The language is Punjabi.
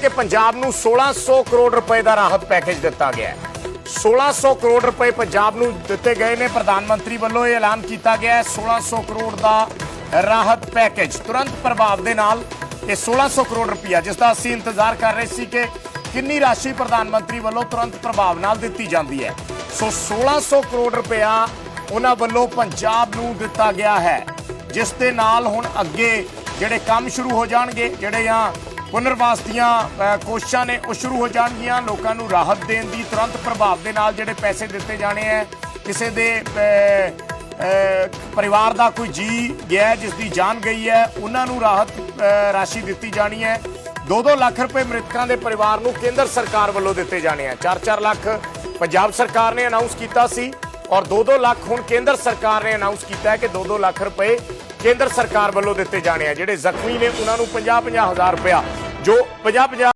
ਕਿ ਪੰਜਾਬ ਨੂੰ 1600 ਕਰੋੜ ਰੁਪਏ ਦਾ ਰਾਹਤ ਪੈਕੇਜ ਦਿੱਤਾ ਗਿਆ ਹੈ। 1600 ਕਰੋੜ ਰੁਪਏ ਪੰਜਾਬ ਨੂੰ ਦਿੱਤੇ ਗਏ ਨੇ। ਪ੍ਰਧਾਨ ਮੰਤਰੀ ਵੱਲੋਂ ਇਹ ਐਲਾਨ ਕੀਤਾ ਗਿਆ ਹੈ। 1600 ਕਰੋੜ ਦਾ ਰਾਹਤ ਪੈਕੇਜ ਤੁਰੰਤ ਪ੍ਰਭਾਵ ਦੇ ਨਾਲ ਇਹ 1600 ਕਰੋੜ ਰੁਪਇਆ ਜਿਸ ਦਾ ਅਸੀਂ ਇੰਤਜ਼ਾਰ ਕਰ ਰਹੇ ਸੀ ਕਿ ਕਿੰਨੀ ਰਾਸ਼ੀ ਪ੍ਰਧਾਨ ਮੰਤਰੀ ਵੱਲੋਂ ਤੁਰੰਤ ਪ੍ਰਭਾਵ ਨਾਲ ਦਿੱਤੀ ਜਾਂਦੀ ਹੈ। ਸੋ 1600 ਕਰੋੜ ਰੁਪਇਆ ਉਹਨਾਂ ਵੱਲੋਂ ਪੰਜਾਬ ਨੂੰ ਦਿੱਤਾ ਗਿਆ ਹੈ, ਜਿਸ ਦੇ ਨਾਲ ਹੁਣ ਅੱਗੇ ਜਿਹੜੇ ਕੰਮ ਸ਼ੁਰੂ ਹੋ ਜਾਣਗੇ, ਜਿਹੜੇ ਆ ਪੁਨਰਵਾਸ ਦੀਆਂ ਕੋਸ਼ਿਸ਼ਾਂ ਨੇ ਉਹ ਸ਼ੁਰੂ ਹੋ ਜਾਣਗੀਆਂ। ਲੋਕਾਂ ਨੂੰ ਰਾਹਤ ਦੇਣ ਦੀ ਤੁਰੰਤ ਪ੍ਰਭਾਵ ਦੇ ਨਾਲ ਜਿਹੜੇ ਪੈਸੇ ਦਿੱਤੇ ਜਾਣੇ ਆ ਕਿਸੇ ਦੇ ਪਰਿਵਾਰ ਦਾ ਕੋਈ ਜੀ ਗਿਆ, ਜਿਸ ਦੀ ਜਾਨ ਗਈ ਹੈ ਉਹਨਾਂ ਨੂੰ ਰਾਹਤ ਰਾਸ਼ੀ ਦਿੱਤੀ ਜਾਣੀ ਹੈ 2-2 ਲੱਖ ਰੁਪਏ ਮ੍ਰਿਤਕਾਂ ਦੇ ਪਰਿਵਾਰ ਨੂੰ ਕੇਂਦਰ ਸਰਕਾਰ ਵੱਲੋਂ ਦਿੱਤੇ ਜਾਣੇ ਆ 4-4 ਲੱਖ ਪੰਜਾਬ ਸਰਕਾਰ ਨੇ ਅਨਾਉਂਸ ਕੀਤਾ ਸੀ ਔਰ 2-2 ਲੱਖ ਹੁਣ ਕੇਂਦਰ ਸਰਕਾਰ ਨੇ ਅਨਾਉਂਸ ਕੀਤਾ ਹੈ ਕਿ 2-2 ਲੱਖ ਰੁਪਏ ਕੇਂਦਰ ਸਰਕਾਰ ਵੱਲੋਂ ਦਿੱਤੇ ਜਾਣੇ ਆ, ਜਿਹੜੇ ਜ਼ਖਮੀ ਨੇ, ਉਹਨਾਂ ਨੂੰ 50-50 ਹਜ਼ਾਰ ਰੁਪਇਆ, ਜੋ 50-50